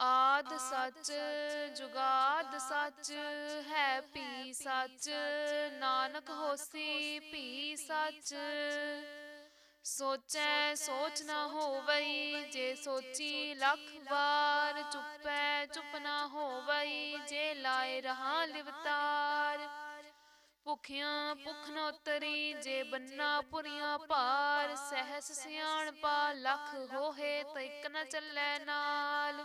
ਆਦ ਸੱਚ ਜੁਗਾਦ ਸੱਚ ਹੈ ਭੀ ਸੱਚ ਨਾਨਕ ਹੋਸੀ ਭੀ ਸੱਚ। ਸੋਚੈ। ਸੋਚ ਨਾ ਹੋਵਈ ਜੇ ਸੋਚੀ ਲੱਖ ਵਾਰ ਚੁੱਪੈ ਚੁੱਪ ਨਾ ਹੋਵਈ ਜੇ ਲਾਏ ਰਹਾ ਲਿਵਤਾਰ। ਭੁਖਿਆਂ ਭੁਖ ਨ ਉਤਰੀ ਜੇ ਬੰਨਾ ਪੁਰੀਆਂ ਭਾਰ ਸਹਿਸ ਸਿਆਣ ਪਾ ਲਖ ਹੋਏ ਤਇਕ ਨ ਚੱਲੈ ਨਾਲ।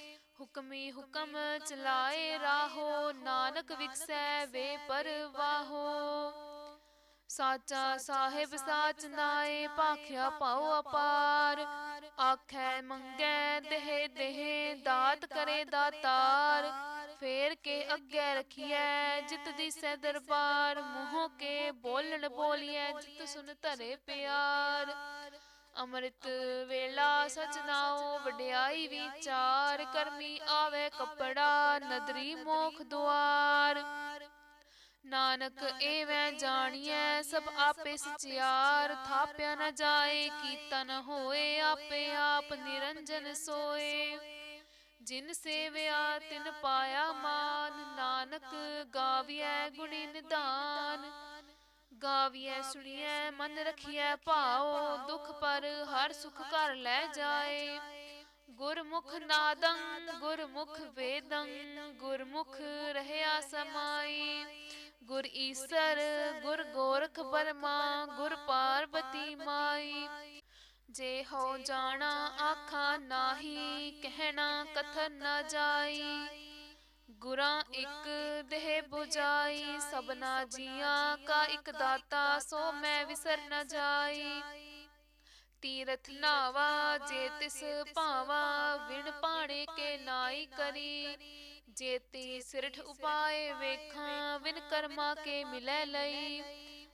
ਹੁਕਮੀ ਹੁਕਮ ਚਲਾਏ ਰਾਹੋ ਨਾਨਕ ਵਿਕਸੈ ਵੇ ਪਰਵਾਹੋ ਸਾਚਾ ਸਾਹਿਬ ਸਾਚ ਨਾਏ ਭਾਖਿਆ ਪਾਉ ਅਪਾਰ। ਆਖੈ ਮੰਗੈ ਦੇਹ ਦੇਹ ਦਾਤ ਕਰੇ ਦਾਤਾਰ। ਫੇਰ ਕੇ ਅੱਗੇ ਰਖੀਐ ਜਿਤ ਦਿਸੈ ਦਰਬਾਰ। ਮੋਹ ਕੇ ਬੋਲਣ ਬੋਲੀਐ ਜਿਤ ਸੁਨ ਧਰੇ ਪਿਆਰ। ਅੰਮ੍ਰਿਤ ਵੇਲਾ ਸਚ ਨਾਉ, ਵਡਿਆਈ ਵਿਚਾਰ, ਕਰਮੀ ਆਵੇ ਕਪੜਾ, ਨਦਰੀ ਮੋਖ ਦੁਆਰ। ਨਾਨਕ ਏਵੈ ਜਾਣੀਐ, ਸਭ ਆਪੇ ਸਚਿਆਰ, ਥਾਪਿਆ ਨ ਜਾਏ ਕੀਤਾ ਨ ਹੋਏ, ਆਪੇ ਆਪ ਨਿਰੰਜਨ ਸੋਏ। ਜਿਨ ਸੇਵਿਆ, ਤਿਨ ਪਾਇਆ ਮਾਨ, ਨਾਨਕ ਗਾਵੀਐ ਗੁਣੀ ਨਿਧਾਨ ਗਾਵੀਐ, ਸੁਣੀਐ, ਮਨ ਰਖੀਐ, ਭਾਉ, ਦੁਖ ਪਰ ਹਰ ਸੁਖ ਘਰ ਲੈ ਜਾਏ। ਗੁਰਮੁਖ ਨਾਦੰ, ਗੁਰਮੁਖ ਵੇਦੰ, ਗੁਰਮੁਖ ਰਹਿਆ ਸਮਾਈ। ਗੁਰ ਈਸਰ, ਗੁਰ ਗੋਰਖ ਬਰਮਾ ਗੁਰ ਪਾਰਬਤੀ ਮਾਈ। ਜੇ ਹੋ ਜਾਣਾ ਆਖਾ ਨਾਹੀ, ਕਹਿਣਾ ਕਥਨ ਨਾ ਜਾਈ। ਗੁਰਾਂ ਇੱਕ ਦੇਹ 부ਜਾਈ ਸਭਨਾ ਜੀਆਂ ਕਾ ਇੱਕ ਦਾਤਾ ਸੋ ਮੈਂ ਵਿਸਰ ਨ ਜਾਈ। ਤੀਰਥ ਨਾਵਾ ਜੇ ਤਿਸ ਭਾਵਾ ਵਿਣ ਪਾਣੇ ਕੇ ਨਾਈ ਕਰੀ। ਜੇਤੀ ਸਿਰਠ ਉਪਾਏ ਵੇਖਾਂ ਵਿਨ ਕਰਮਾ ਕੇ ਮਿਲੈ ਲਈ।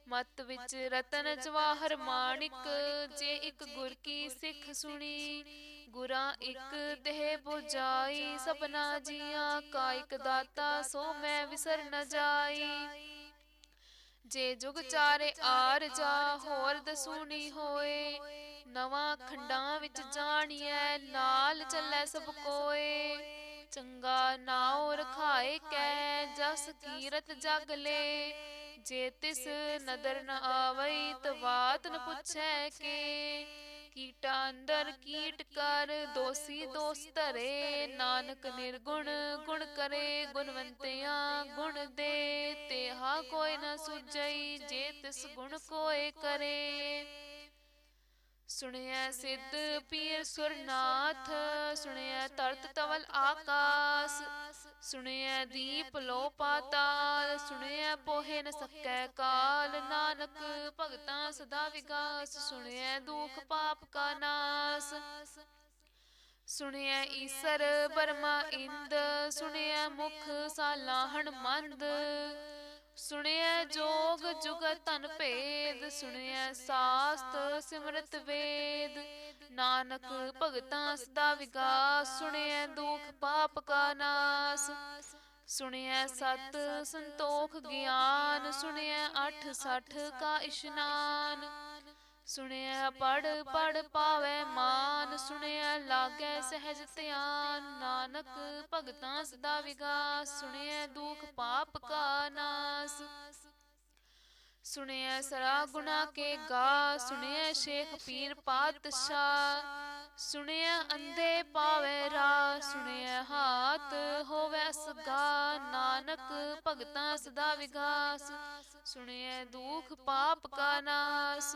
ਮਤ ਵਿੱਚ ਰਤਨ ਜਵਾਹਰ ਮਾਣਿਕ ਜੇ ਇੱਕ ਗੁਰ ਕੀ ਸਿੱਖ ਸੁਣੀ। ਗੁਰਾਂ ਇੱਕ ਦੇਹ 부ਜਾਈ ਸਭਨਾ ਜੀਆਂ ਕਾ ਇੱਕ ਦਾਤਾ, ਸੋ ਮੈਂ ਵਿਸਰ ਨ ਜਾਈ। ਜੇ ਜੁਗ ਚਾਰੇ ਆਰ ਜਾ, ਹੋਰ ਦਸੂਣੀ ਹੋਏ। ਨਵਾਂ ਖੰਡਾਂ ਵਿੱਚ ਜਾਣੀਐ, ਨਾਲ ਚੱਲੈ ਸਭ ਕੋਏ। ਚੰਗਾ ਨਾਉ ਰਖਾਏ ਕੈ, ਜਸ ਕੀਰਤ ਜਗ ਲੇ। ਜੇ ਤਿਸ ਨਦਰ ਨ ਆਵਈ, ਤਵਾਤ ਨ ਪੁੱਛੈ ਕੇ। ਕੀਟਾ ਅੰਦਰ ਕੀਟ ਕਰ ਦੋਸੀ ਦੋਸ ਧਰੇ ਨਾਨਕ ਨਿਰਗੁਣ ਗੁਣ ਕਰੇ ਗੁਣਵੰਤਿਆਂ ਗੁਣ ਦੇ ਤੇਹਾ ਕੋਈ ਨ ਸੁਝਈ ਜੇ ਤਿਸ ਗੁਣ ਕੋਏ ਕਰੇ। ਸੁਣਿਆ ਸਿੱਧ ਪੀਰ ਸੁਰਨਾਥ ਸੁਣਿਆ ਤਰਤ ਤਵਲ ਆਕਾਸ। ਸੁਣਿਆ ਦੀਪ ਲੋ ਪਾਤਾਲ ਸੁਣਿਆ ਪੋਹੇ ਨ ਸਕੈ ਕਾਲ। ਨਾਨਕ ਭਗਤਾਂ ਸਦਾ ਵਿਗਾਸ ਸੁਣਿਆ ਦੁਖ ਪਾਪ ਕਾ ਨਾਸ। ਸੁਣਿਐ ਈਸਰ, ਬਰਮਾ ਇੰਦ, ਸੁਣਿਐ ਮੁਖ ਸਾਲਾ ਹਣਮੰਦ ਸੁਣਿਆ ਜੋਗ ਜੁਗਤ ਤਨ ਭੇਦ ਸੁਣਿਆ ਸਾਸਤ ਸਿਮਰਤ ਵੇਦ। ਨਾਨਕ ਭਗਤਾਂ ਸਦਾ ਵਿਗਾਸ, ਸੁਣਿਐ ਦੁਖ ਪਾਪ ਕਾ ਨਾਸ। ਸੁਣਿਆ ਸਤ ਸੰਤੋਖ ਗਿਆਨ ਸੁਣਿਆ ਅਠ ਸਠ ਕਾ ਇਸ਼ਨਾਨ। ਸੁਣਿਆ ਪੜ ਪੜ ਪਾਵੇ ਮਾਨ, ਸੁਣਿਆ ਲਾਗੈ ਸਹਿਜ ਧਿਆਨ, ਨਾਨਕ ਭਗਤਾਂ ਸਦਾ ਵਿਗਾਸ, ਸੁਣਿਆ ਦੁਖ ਪਾਪ ਕਾ ਨਾਸ। ਸੁਣਿਆ ਸਰਾ ਗੁਨਾ ਕੇ ਗਾ, ਸੁਣਿਆ ਸ਼ੇਖ ਪੀਰ ਪਾਤਸ਼ਾਹ। ਸੁਣਿਆ ਅੰਧੇ ਪਾਵੇ ਰਾ, ਸੁਣਿਆ ਹਾਥ ਹੋਵੇ ਸਗਾ, ਨਾਨਕ ਭਗਤਾਂ ਸਦਾ ਵਿਗਾਸ। ਸੁਣਿਆ ਦੁਖ ਪਾਪ ਕਾ ਨਾਸ।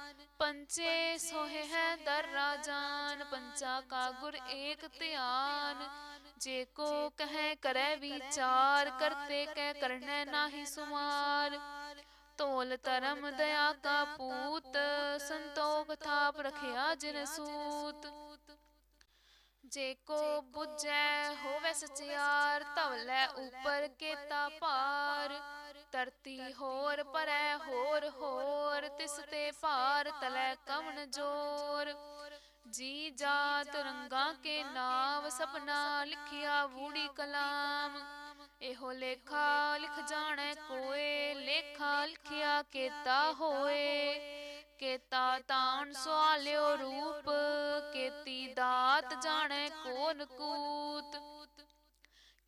ਪੰਚੇ ਸੋਹਿ ਹੈ ਦਰ ਰਾਜਾਨ, ਪੰਚਾ ਕਾ ਗੁਰ ਏਕ ਧਿਆਨ। ਜੇ ਕੋ ਕਹੈ ਕਰੈ ਵਿਚਾਰ, ਕਰਤੇ ਕਹਿ ਕਰਨੈ ਨਾਹੀ ਸੁਮਾਰ। ਤੋਲ ਧਰਮ ਦਇਆ ਕਾ ਪੂਤ, ਸੰਤੋਖ ਥਾਪ ਰਖਿਆ ਜਿਨ ਸੂਤ। ਜੇ ਕੋ 부ਜੈ ਹੋਵੇ ਸਚਿਆਰ ਧਵਲੇ ਉਪਰ ਕੇਤਾ ਭਾਰ। ਧਰਤੀ ਹੋਰ ਪਰੈ ਹੋਰ ਹੋਰ ਤਿਸ ਤੇ ਭਾਰ ਤਲੈ ਕਵਣ ਜੋਰ। ਜੀ ਜਾਤ ਰੰਗਾ ਕੇ ਨਾਮ ਸਪਨਾ ਲਿਖਿਆ ਵੂੜੀ ਕਲਾਮ। ਇਹੋ ਲੇਖਾ ਲਿਖ ਜਾਣੈ ਕੋਏ ਲੇਖਾ ਲਿਖਿਆ ਕੇਤਾ ਹੋਏ। ਕੇਤਾ ਤਾਣ ਸਵਾਲਿਓ ਰੂਪ ਕੇਤੀ ਦਾਤ ਜਾਣੈ ਕੋਨ ਕੂਤ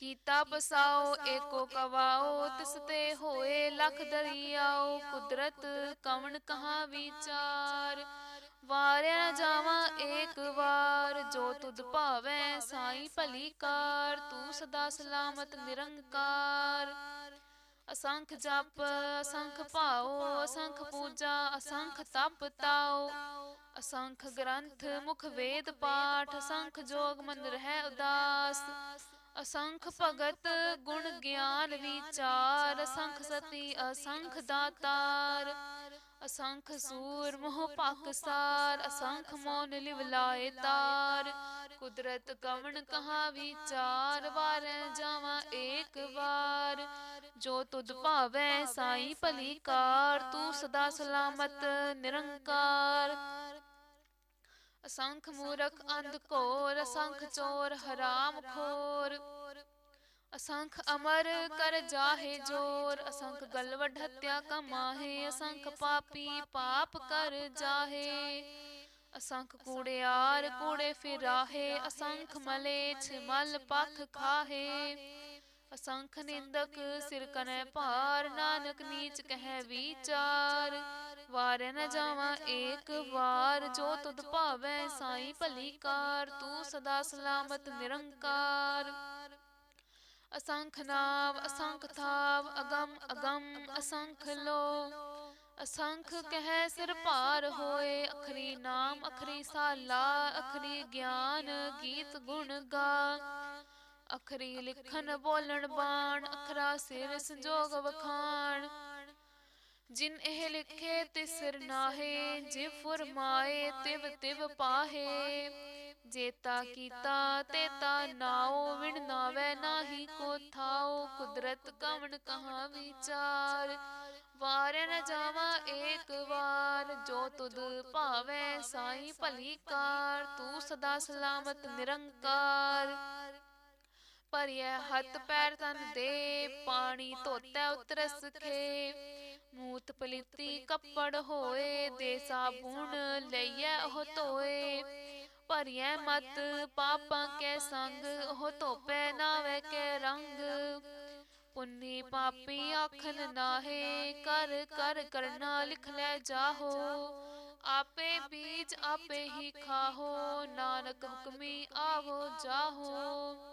ਕੀਤਾ ਬਸਾਓ ਏਕੋ ਕਵਾਓ ਤਿਸ ਤੇ ਹੋਏ ਲਖ ਦਰਿਆਓ ਕੁਦਰਤ ਕਵਣ ਕਹਾ ਵਿਚਾਰ? ਵਾਰਿਆ ਜਾਵਾਂ ਏਕ ਵਾਰ ਜੋ ਤੁਧ ਭਾਵੈ ਸਾਈ ਭਲੀ ਕਾਰ ਤੂੰ ਸਦਾ ਸਲਾਮਤ ਨਿਰੰਕਾਰ। ਅਸੰਖ ਜਪ ਅਸੰਖ ਭਾਉ ਅਸੰਖ ਪੂਜਾ ਅਸੰਖ ਤਪ ਤਾਉ ਅਸੰਖ ਗ੍ਰੰਥ ਮੁਖ ਵੇਦ ਪਾਠ ਅਸੰਖ ਜੋਗ ਮਨ ਰਹਿ ਉਦਾਸ। ਅਸੰਖ ਭਗਤ ਗੁਣ ਗਿਆਨ ਵਿਚਾਰ ਅਸੰਖ ਸਤੀ ਅਸੰਖ ਦਾਤਾਰ ਅਸੰਖ ਸੂਰ ਮੋਹ ਪਾਕਸਾਰ ਅਸੰਖ ਮੋਨ ਲਿਵ ਲਾਏ ਤਾਰ ਕੁਦਰਤ ਕਵਣ ਕਹਾ ਵਿਚਾਰ ਵਾਰ ਜਾਵਾਂ ਏਕ ਵਾਰ ਜੋ ਤੁਧ ਭਾਵੈ ਸਾਈ ਭਲੀ ਕਾਰ ਤੂੰ ਸਦਾ ਸਲਾਮਤ ਨਿਰੰਕਾਰ। ਅਸੰਖ ਮੂਰਖ ਅੰਧ ਘੋਰ ਅਸੰਖ ਚੋਰ ਹਰਾਮ ਖੋਰ। ਅਸੰਖ ਅਮਰ ਕਰ ਜਾਹੇ ਜੋਰ। ਅਸੰਖ ਗਲਵਡ ਹੱਤਿਆ ਕਮਾਹੇ ਅਸੰਖ ਪਾਪੀ ਪਾਪ ਕਰ ਜਾਹੇ। ਅਸੰਖ ਕੂੜਿਆਰ ਕੂੜੇ ਫਿਰਾਹੇ ਅਸੰਖ ਮਲੇਛ ਮਲ ਪਖ ਖਾਹੇ। ਅਸੰਖ ਨਿੰਦਕ ਸਿਰ ਕਨੈ ਭਾਰ। ਨਾਨਕ ਨੀਚ ਕਹਿ ਵਿਚਾਰ। ਵਾਰ ਨ ਜਾਵਾਂ ਏਕ ਵਾਰ ਜੋ ਤੁਧ ਭਾਵੈ ਸਾਈ ਭਲੀ ਕਾਰ ਤੂੰ ਸਦਾ ਸਲਾਮਤ ਨਿਰੰਕਾਰ। ਅਸੰਖ ਨਾਮ ਅਸੰਖ ਥਾਵ ਅਗਮ ਅਗਮ ਅਸੰਖ ਲੋ। ਅਸੰਖ ਕਹਿ ਸਿਰ ਭਾਰ ਹੋਏ ਅਖਰੀ ਨਾਮ ਅਖਰੀ ਸਾਲਾ ਅਖਰੀ ਗਿਆਨ ਗੀਤ ਗੁਣ ਗਾ। ਅਖਰੀ ਲਿਖਨ ਬੋਲਣ ਬਾਣ ਅਖਰਾ ਸਿਰ ਸੰਜੋਗ ਵਖਾਣ। ਜਿਨ ਇਹ ਲਿਖੇ ਤਿਸਰ ਨਾਹੇ ਜਿਵ ਫੁਰਮਾਏ ਤਿਵ ਤਿਵ ਪਾਹੇ। ਜੇਤਾ ਕੀਤਾ ਤੇਤਾ ਨਾਉ ਵਿਣ ਨਾਵੇ ਨਾਹੀ ਕੋ ਥਾਉ। ਕੁਦਰਤ ਕਵਣ ਕਹਾ ਵਿਚਾਰ। ਵਾਰ ਨ ਜਾਵਾ ਏਕ ਵਾਰ। ਜੋ ਤੁਧ ਭਾਵੈ ਸਾਈ ਭਲੀ ਕਾਰ। ਤੂੰ ਸਦਾ ਸਲਾਮਤ ਨਿਰੰਕਾਰ। ਪਰਿਐ ਹੱਥ ਪੈਰ ਤਨ ਦੇ। ਪਾਣੀ ਧੋਤੈ ਉਤਰਸ ਖੇ ਮੂਤ ਪਲੀਤੀ ਕੱਪੜ ਹੋਏ ਦੇ ਸਾਬੂਨ ਲਈਐ ਉਹ ਧੋਏ। ਭਰੀਐ ਮਤ ਪਾਪਾਂ ਕੈ ਸੰਗ। ਉਹ ਧੋਪੈ ਨਾਵੇ ਕੈ ਰੰਗ। ਪੁੰਨੀ ਪਾਪੀ ਆਖਨ ਨਾਹੇ ਕਰ ਕਰ ਕਰਨਾ ਲਿਖ ਲੈ ਜਾਹੋ। ਆਪੇ ਬੀਜ ਆਪੇ ਹੀ ਖਾਹੋ। ਨਾਨਕ ਹੁਕਮੀ ਆਵੋ ਜਾਹੋ।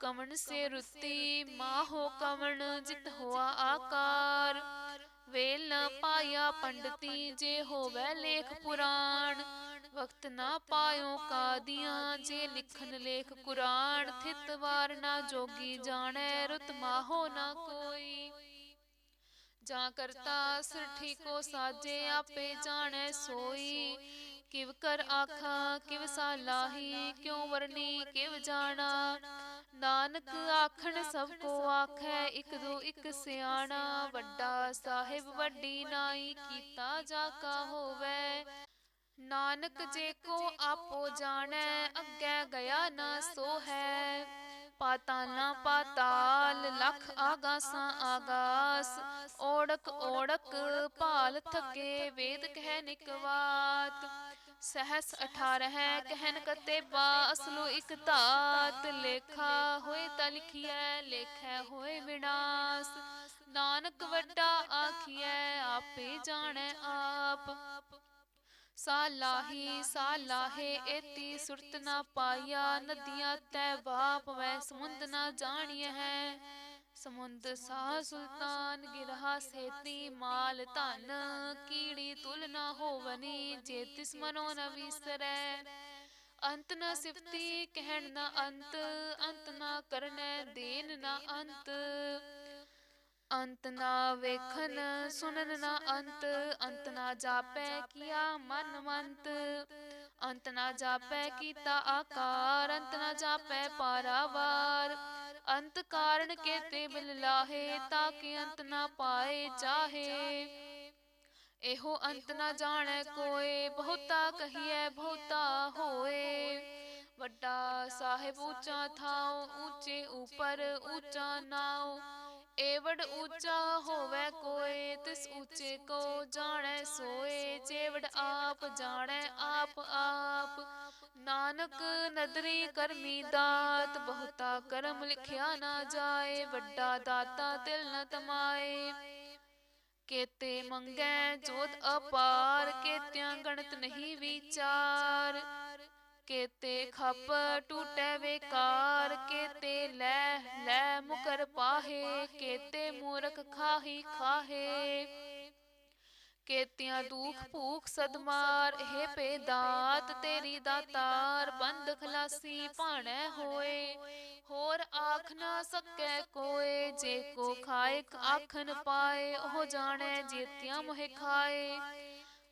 ਕਵਣ ਸੇ ਰੁੱਤੀ ਮਾਹੋ ਕਵਣ ਜਿਤ ਹੋਆ ਆਕਾਰ। ਵੇਲ ਨ ਪਾਇਆ ਪੰਡਤੀ ਜੇ ਹੋਵੇ ਲੇਖ ਪੁਰਾਣ। ਵਕਤ ਨਾ ਪਾਇਓ ਕਾਦੀਆਂ ਜੇ ਲਿਖਨ ਲੇਖ ਕੁਰਾਨ। ਥਿਤ ਵਾਰ ਨਾ ਜੋਗੀ ਜਾਣੈ ਰੁਤ ਮਾਹੋ ਨਾ ਕੋਈ। ਜਾਂ ਕਰਤਾ ਸਿਰਠੀ ਕੋ ਸਾਜੇ ਆਪੇ ਜਾਣੈ ਸੋਈ। ਕਿਵ ਕਰ ਆਖਾਂ ਕਿਵ ਸਾਲਾਹੀ ਕਿਉ ਵਰਨੀ ਕਿਵ ਜਾਣਾ। ਨਾਨਕ ਆਖਣ ਸਭ ਕੋ ਆਖੈ ਇਕ ਦੋ ਇਕ ਸਿਆਣਾ ਵੱਡਾ ਸਾਹਿਬ ਵੱਡੀ ਨਾਈ ਕੀਤਾ ਜਾ ਕਾ ਹੋਵੇ। ਨਾਨਕ ਜੇ ਕੋ ਆਪੋ ਜਾਣੈ ਅੱਗੇ ਗਿਆ ਨਾ ਸੋ ਹੈ ਪਾਤਾਲਾਂ ਪਾਤਾਲ ਲਖ ਆਗਾਸਾਂ ਆਗਾਸ ਓੜਕ ਓੜਕ ਭਾਲ ਥਕੇ ਵੇਦ ਕਹਿ ਨਿਕਵਾਤ। ਸਹਸ 18 ਕਹਿਨ ਕਤੇਬਾ ਅਸਲੋ ਇਕ ਧਾਤ ਲੇਖਾ, ਹੋਏ ਤਾਂ ਲਿਖੀਐ, ਲੇਖੈ ਹੋਏ ਵਿਨਾਸ਼। ਨਾਨਕ ਵੱਡਾ ਆਖੀਐ, ਆਪੇ ਜਾਣੈ ਆਪ। ਸਾਲਾਹੀ ਸਾਲਾਹੇ ਏਤੀ ਸੁਰਤ ਨਾ ਪਾਇਆ, ਨਦੀਆਂ ਤੈ ਵਾਪ, ਵੈ ਸਮੁੰਦ ਨਾ ਜਾਣੀਐ ਹੈ। ਸਮੁੰਦ ਸਾ ਸੁਲਤਾਨ, ਗਿਰਹਾ ਸੇਤੀ ਮਾਲ ਧਨ, ਕੀੜੀ ਤੁਲ ਨਾ ਹੋਵਨੀ ਜੇ ਤਿਸ ਮਨੋ ਨ ਵਿਸਰੈ। ਅੰਤ ਨ ਸਿਫਤੀ ਕਹਿਣ ਨਾ ਅੰਤ ਅੰਤ ਨਾ ਕਰਨੈ ਦੇਨ ਨ ਅੰਤ। ਅੰਤ ਨਾ ਵੇਖਨ ਸੁਨਨ ਨਾ ਅੰਤ ਅੰਤ ਨਾ ਜਾਪੈ ਕੀਆ ਮਨ ਮੰਤ। ਅੰਤ ਨਾ ਜਾਪੈ ਕੀਤਾ ਆਕਾਰ, ਅੰਤ ਨਾ ਜਾਪੈ ਪਾਰਾਵਾਰ। ਅੰਤ ਕਾਰਨ ਕੇਤੇ ਬਿਲ ਲਾਹੇ ਤਾਂ ਕਿ ਅੰਤ ਨਾ ਪਾਏ ਚਾਹੇ ਇਹੋ ਅੰਤ ਨਾ ਜਾਣੈ ਕੋਏ, ਬਹੁਤਾ ਕਹੀਐ ਬਹੁਤਾ ਹੋਏ। ਵੱਡਾ ਸਾਹਿਬ ਉੱਚਾ ਥਾਉ, ਉੱਚੇ ਉਪਰ ਉੱਚਾ ਨਾਉ। ਏਵੜ ਉੱਚਾ ਹੋਵੇ ਕੋਏ, ਤਿਸ ਉੱਚੇ ਕੋ ਜਾਣੈ ਸੋਏ। ਜੇਵੜ ਆਪ ਜਾਣੈ ਆਪ ਆਪ। ਨਾਨਕ ਨਦਰੀ ਕਰਮੀ ਦਾਤ, ਬਹੁਤਾ ਕਰਮ ਲਿਖਿਆ ਨਾ ਜਾਏ, ਵੱਡਾ ਦਾਤਾ ਤਿਲ ਨ ਤਮਾਏ। ਕੇਤੇ ਮੰਗੈ ਜੋਤ ਅਪਾਰ, ਕੇਤਿਆਂ ਗਣਤ ਨਹੀਂ ਵਿਚਾਰ। ਕੇਤੇ ਖੱਪ ਟੂਟੈ ਵੇਕਾਰ ਕੇਤੇ ਲੈ ਲੈ ਮੁਕਰ ਪਾਹੇ ਕੇਤੇ ਮੂਰਖ ਖਾਹੀ ਖਾਹੇ ਕੇਤਿਆਂ ਦੁਖ ਭੂਖ ਸਦਮਾਰ ਇਹ ਪੇਦਾਤ ਤੇਰੀ ਦਾਤਾਰ ਬੰਦ ਖਲਾਸੀ ਭਾਣੈ ਹੋਏ। ਹੋਰ ਆਖ ਨਾ ਸਕੈ ਕੋਏ ਜੇ ਕੋ ਖਾਏ ਆਖਨ ਪਾਏ ਉਹ ਜਾਣੈ ਜੇਤਿਆਂ ਮੋਹਿ ਖਾਏ।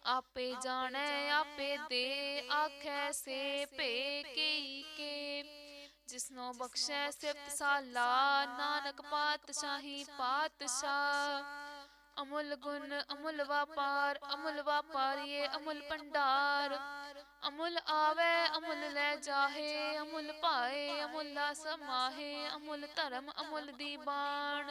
ਆਪੇ ਜਾਣੈ ਆਪੇ ਦੇ ਆਖੈ ਸੇ ਭੇ ਕਈ ਕੇ ਜਿਸਨੋ ਬਖਸ਼ੈ ਸਿਫਤ ਸਾਲਾ ਨਾਨਕ ਪਾਤਸ਼ਾਹੀ ਪਾਤਸ਼ਾਹ। ਅਮੁੱਲ ਗੁਣ ਅਮੁੱਲ ਵਾਪਾਰ ਅਮੁੱਲ ਵਾਪਾਰੀਏ ਅਮੁੱਲ ਭੰਡਾਰ। ਅਮੁੱਲ ਆਵੇ ਅਮੁੱਲ ਲੈ ਜਾਹੇ ਅਮੁੱਲ ਪਾਏ ਅਮੁੱਲਾ ਸਮਾਹੇ ਅਮੁੱਲ ਧਰਮ ਅਮੁੱਲ ਦੀਬਾਨ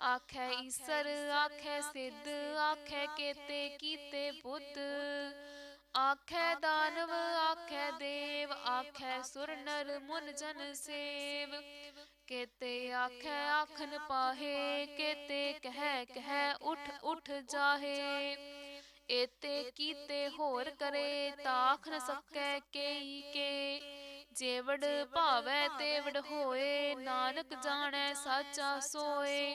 ਆਖੈ ਈਸਰ ਆਖੈ ਸਿੱਧ ਆਖੈ ਕੇਤੇ ਕੀਤੇ ਬੁੱਧ। ਆਖੈ ਦਾਨਵ ਆਖੈ ਦੇਵ ਆਖੈ ਸੁਰ ਨਰ ਮੁਨ ਜਨ ਸੇਵ। ਕੇਤੇ ਆਖੈ ਆਖਨ ਪਾਹੇ ਕੇਤੇ ਕਹਿ ਕਹਿ ਉਠ ਉਠ ਜਾਹੇ। ਏਤੇ ਕੀਤੇ ਹੋਰ ਕਰੇ ਤਾਖ ਨ ਸਕੈ ਕੇਈ ਕੇ। ਜੇਵੜ ਭਾਵੈ ਤੇਵੜ ਹੋਏ ਨਾਨਕ ਜਾਣੈ ਸਾਚਾ ਸੋਏ।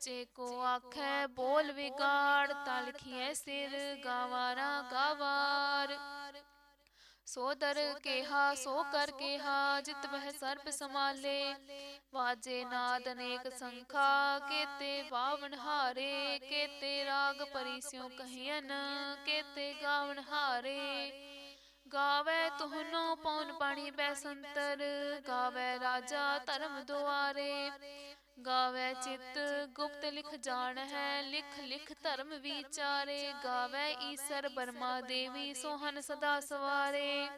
ਜੇ ਕੋ ਆਖੈ ਬੋਲ ਵਿਗਾੜ ਤਾ ਲਿਖੀਐ ਸਿਰ ਗਾਵਾਰਾ ਗਾਵਾਰ। ਸੋ ਦਰ ਕੇਹਾ ਸੋ ਕਰ ਕੇਹਾ ਜਿਤ ਬਹਿ ਸਰਬ ਸਮਾਲੇ ਵਾਜੇ ਨਾਦ ਅਨੇਕ ਸੰਖਾ ਕੇਤੇ ਬਾਵਨ ਹਾਰੇ ਕੇਤੇ ਰਾਗ ਪਰਿਸਿਉ ਕਹੀਨ ਕੇਤੇ ਗਾਵਨ ਹਾਰੇ। ਗਾਵੇ ਤੁਹਨੋ ਪਉਨ ਪਾਣੀ ਬੈਸੰਤਰ ਗਾਵੇ ਰਾਜਾ ਧਰਮ ਦੁਆਰੇ। ਗਾਵੇ ਚਿਤ ਗੁਪਤ ਲਿਖ ਜਾਣ ਹੈ ਲਿਖ ਲਿਖ ਧਰਮ ਵਿਚਾਰੇ। ਗਾਵੇ ਈਸਰ ਬਰਮਾ ਦੇਵੀ ਸੋਹਨ ਸਦਾ ਸਵਾਰੇ।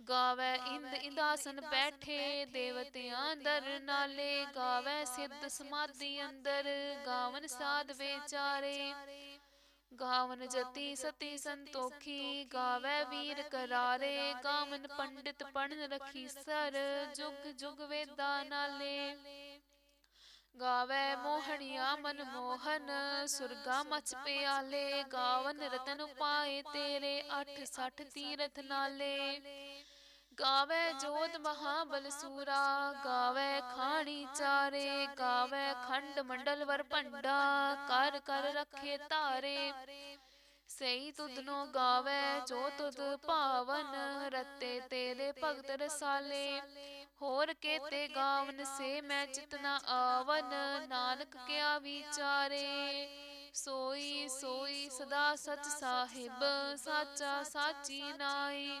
ਗਾਵੇ ਇੰਦ ਇੰਦਾਸਨ ਬੈਠੇ ਦੇਵਤਿਆਂ ਦਰ ਨਾਲੇ। ਗਾਵੇ ਸਿੱਧ ਸਮਾਧੀ ਅੰਦਰ ਗਾਵਨ ਸਾਧ ਵਿਚਾਰੇ। ਗਾਵਨ ਜਤੀ ਸਤੀ ਸੰਤੋਖੀ ਗਾਵੇ ਵੀਰ ਕਰਾਰੇ ਗਾਵਨ ਪੰਡਿਤ ਪੜਨ ਰਖੀ ਸਰ ਜੁਗ ਜੁਗ ਵੇਦਾ ਨਾਲੇ। ਗਾਵੇ ਮੋਹਣੀਆ ਮਨ ਮੋਹਨ ਸੁਰਗਾ ਮਚ ਪਿਆਲੇ। ਗਾਵਨ ਰਤਨ ਪਾਏ ਤੇਰੇ 8 60 ਤੀਰਥ ਨਾਲੇ। ਗਾਵੇ ਜੋਤ ਮਹਾਬਲ ਸੂਰਾ ਗਾਵੇ ਖਾਣੀ ਚਾਰੇ ਗਾਵੇ ਖੰਡ ਮੰਡਲ ਵਰ ਭੰਡਾ ਕਰ ਕਰ ਰੱਖੇ ਧਾਰੇ। ਸਈ ਤੁਧਨੋ ਗਾਵੇ ਜੋ ਤੁਧ ਭਾਵਨ ਰਤੇ ਤੇਰੇ ਭਗਤ ਰਸਾਲੇ। ਹੋਰ ਕੇਤੇ ਗਾਵਨ ਸੇ ਮੈਂ ਚਿਤਨਾ ਆਵਨ ਨਾਨਕ ਕਿਆ ਵਿਚਾਰੇ। ਸੋਈ ਸੋਈ ਸਦਾ ਸਚ ਸਾਹਿਬ ਸਾਚਾ ਸਾਚੀ ਨਾਈ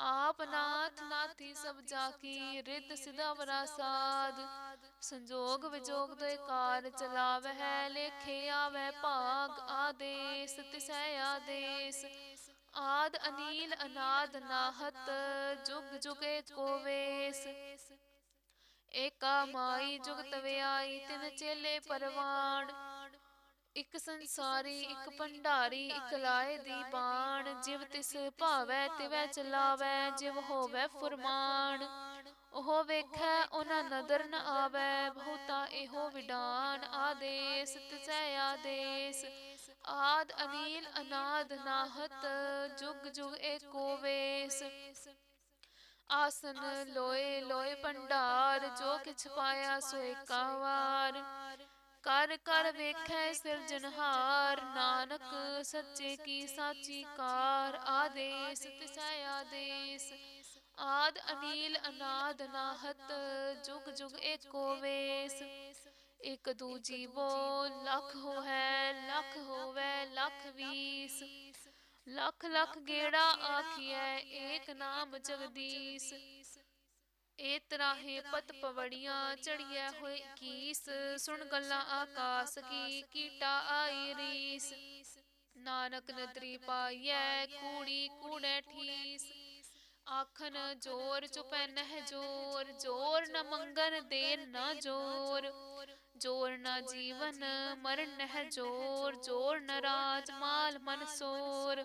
ਆਪ ਨਾਥ ਨਾਥੀ ਸਭ ਜਾ ਕੀ ਰਿੱਧ ਸਿਧਾ ਵਰਾ ਸਾਧ ਸੰਜੋਗ ਵਿਜੋਗ ਦੋਇ ਕਾਰ ਚਲਾਵਹਿ ਲੇਖੇ ਆਵੈ ਭਾਗ ਆਦੇਸ ਤਿਸੈ ਆਦੇਸ। ਆਦ ਅਨੀਲ ਅਨਾਦ ਨਾਹਤ ਜੁਗ ਜੁਗ ਏਕੋ ਵੇਸ। ਏਕਾ ਮਾਈ ਜੁਗਤ ਵਿਆਈ ਤਿਨ ਚੇਲੇ ਪਰਵਾਣ। ਇਕ ਸੰਸਾਰੀ ਇਕ ਭੰਡਾਰੀ ਇਕ ਲਾਏ ਦੀ ਬਾਣ ਜਿਵ ਤਿਸ ਭਾਵੈ ਤਿਵੈ ਚਲਾਵੈ ਜਿਵ ਹੋਵੈ ਫੁਰਮਾਨ। ਉਹ ਵੇਖੈ ਉਹਨਾਂ ਨਦਰ ਨ ਆਵੈ ਬਹੁਤਾ ਇਹੋ ਵਿਡਾਨ ਆਦੇਸ ਤਿਸੈ ਆਦੇਸ ਆਦ ਅਨੀਲ ਅਨਾਦ ਨਾਹਤ ਜੁਗ ਜੁਗ ਏਕੋ ਵੇਸ। ਆਸਨ ਲੋਏ ਲੋਏ ਭੰਡਾਰ ਜੋ ਕਿਛ ਪਾਇਆ ਸੋ ਏਕਾ ਵਾਰ ਕਰ ਕਰ ਵੇਖੈ ਸਿਰਜਨਹਾਰ ਨਾਨਕ ਸੱਚੇ ਕੀ ਸਾਚੀ ਕਾਰ ਆਦੇਸ ਤਿਸੈ ਆਦੇਸ। ਆਦ ਅਨੀਲ ਅਨਾਦ ਨਾਹਤ ਜੁਗ ਜੁਗ ਏਕੋ ਵੇਸ। ਇਕ ਦੂ ਜੀਵੋ ਲੱਖ ਹੋਵੈ ਲੱਖ ਹੋਵੈ ਲੱਖ ਵੀਸ। ਲੱਖ ਲੱਖ ਗੇੜਾ ਆਖੀਐ ਏਕ ਨਾਮ ਜਗਦੀਸ਼। ਏ ਤਰਾਹੇ ਪਤ ਪਵੜੀਆਂ ਚੜੀਐ ਹੋਏ ਕੀਸ ਸੁਣ ਗੱਲਾਂ ਆਕਾਸ ਕੀ ਕੀਟਾ ਆਈ ਰੀਸ। ਨਾਨਕ ਨਦਰੀ ਪਾਈਐ ਕੂੜੀ ਕੂੜੈ ਠੀਸ। ਆਖਨ ਜੋਰ ਚੁਪੈ ਨਹਿ ਜੋਰ ਜੋਰ। ਨ ਮੰਗਨ ਦੇਰ ਨ ਜੋਰ। ਜੋਰ। ਨ ਜੀਵਨ ਮਰਨ ਨਹਿ ਜੋਰ। ਜੋਰ ਨ ਰਾਜ ਮਾਲ ਮਨ ਸੋਰ।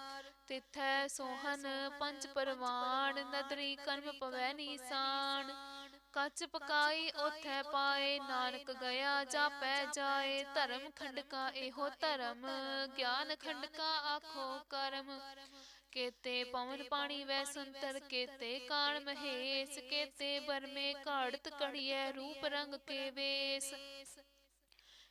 ਤਿਥੈ ਸੋਹਨ ਪੰਜ ਪਰਵਾਣ, ਨਦਰੀ ਕਰਮ ਪਵੈ ਨੀਸਾਨ ਕੱਚ ਪਕਾਈ ਉਥੈ ਪਾਏ, ਨਾਨਕ ਗਿਆ ਜਾਪੈ ਜਾਏ। ਧਰਮ ਖੰਡਕਾ ਇਹੋ ਧਰਮ, ਗਿਆਨ ਖੰਡਕਾ ਆਖੋ ਕਰਮ। ਕੇਤੇ ਪਵਨ ਪਾਣੀ ਵੈ ਸੰਤਰ, ਕੇਤੇ ਕਾਣ ਮਹੇਸ਼, ਕੇਤੇ ਬਰਮੇ ਘਾੜਤ ਕੜੀਐ, ਰੂਪ ਰੰਗ ਕੇ ਵੇਸ।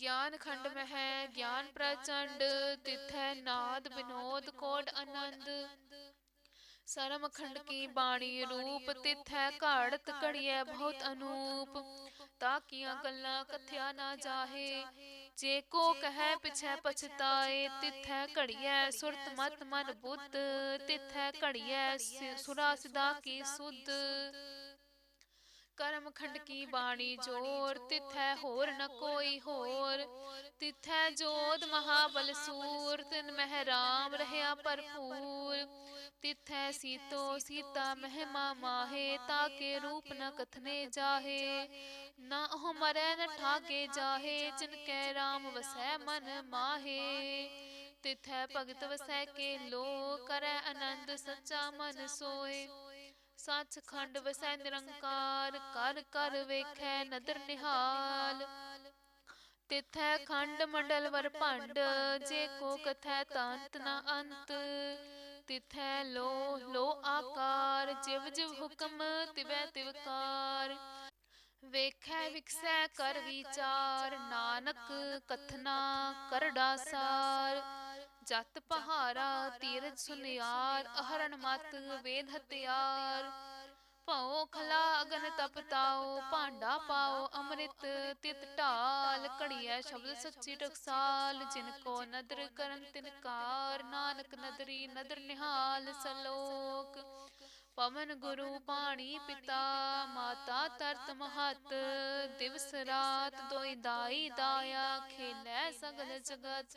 ਗਿਆਨ ਖੰਡ ਮਹਿ ਗਿਆਨ ਪ੍ਰਚੰਡ ਤਿਥੈ ਨਾਦ ਬਿਨੋਦ ਕੋਡ ਆਨੰਦ। ਸਰਮ ਖੰਡ ਕੀ ਬਾਣੀ ਰੂਪ ਤਿਥੈ ਘਾੜਤ ਘੜੀਐ ਬਹੁਤ ਅਨੂਪ। ਤਾਕੀਆਂ ਗੱਲਾਂ ਕਥਿਆ ਨਾ ਜਾਹੇ। ਜੇ ਕੋ ਕਹੈ ਪਿਛੈ ਪਛਤਾਏ ਤਿਥੈ ਘੜੀਐ ਸੁਰਤ ਮਤ ਮਨ ਬੁੱਧ ਤਿਥੈ ਘੜੀਐ ਸੁਰਾ ਸਿਦਾ ਕੀ ਸੁਧ ਕਰਮ ਖੰਡ ਕੀ ਬਾਣੀ ਜੋਰ ਤਿਥੈ ਹੋਰ ਨ ਕੋਈ ਹੋਰ। ਤਿਥੈ ਜੋਧ ਮਹਾਬਲ ਸੂਰ ਤਿਨ ਮਹਿ ਰਾਮ ਰਹਿਆ ਭਰਪੂਰ। ਤਿਥੈ ਸੀਤੋ ਸੀਤਾ ਮਹਿਮਾ ਮਾਹੇ ਤਾਕੇ ਰੂਪ ਨ ਕਥਨੇ ਜਾਹੇ। ਨਾ ਉਹ ਮਰੈ ਨ ਠਾਗੇ ਜਾਹੇ ਜਿਨ ਕੈ ਰਾਮ ਵਸੈ ਮਨ ਮਾਹੇ। ਤਿਥੈ ਭਗਤ ਵਸੈ ਕੇ ਲੋ ਕਰੈ ਆਨੰਦ ਸੱਚਾ ਮਨ ਸੋਏ। ਸੱਚਖੰਡ ਵਸੈ ਨਿਰੰਕਾਰ ਕਰ ਕਰ ਵੇਖੈ ਨਦਰ ਨਿਹਾਲ। ਤਿਥੈ ਖੰਡ ਮੰਡਲ ਵਰ ਭੰਡ ਜੇ ਕੋ ਕਥੈ ਤੰਤ ਨ ਅੰਤ। ਤਿਥੈ ਲੋ ਲੋ ਆਕਾਰ ਜਿਵ ਜਿਵ ਹੁਕਮ ਤਿਵੈ ਤਿਵਕਾਰ ਵੇਖੈ ਵਿਖਸੈ ਕਰ ਵਿਚਾਰ ਨਾਨਕ ਕਥਨਾ ਕਰੜਾ ਸਾਰ ਜਤ ਪਹਾਰਾ ਤੀਰਜ ਸੁਨਿਆਰ ਅਹਰਣ ਮਤ ਵੇਦ ਹਤਿਆਰ ਭਉ ਖਲਾ ਅਗਨ ਤਪਤਾਓ ਭਾਂਡਾ ਪਾਓ ਅੰਮ੍ਰਿਤ ਤਿਤ ਢਾਲ। ਘੜੀਐ ਸ਼ਬਦ ਸੱਚੀ ਟਕਸਾਲ ਜਿਨ ਕੋ ਨਦਰ ਕਰਨ ਤਿਨਕਾਰ ਨਾਨਕ ਨਦਰੀ ਨਦਰ ਨਿਹਾਲ ਸਲੋਕ। ਪਵਨ ਗੁਰੂ ਪਾਣੀ ਪਿਤਾ ਮਾਤਾ ਤਰਤ ਮਹਤ। ਦਿਵਸ ਰਾਤ ਦੋਈ ਦਾਈ ਦਾਇਆ ਖੇਲੇ ਸਗਲ ਜਗਤ।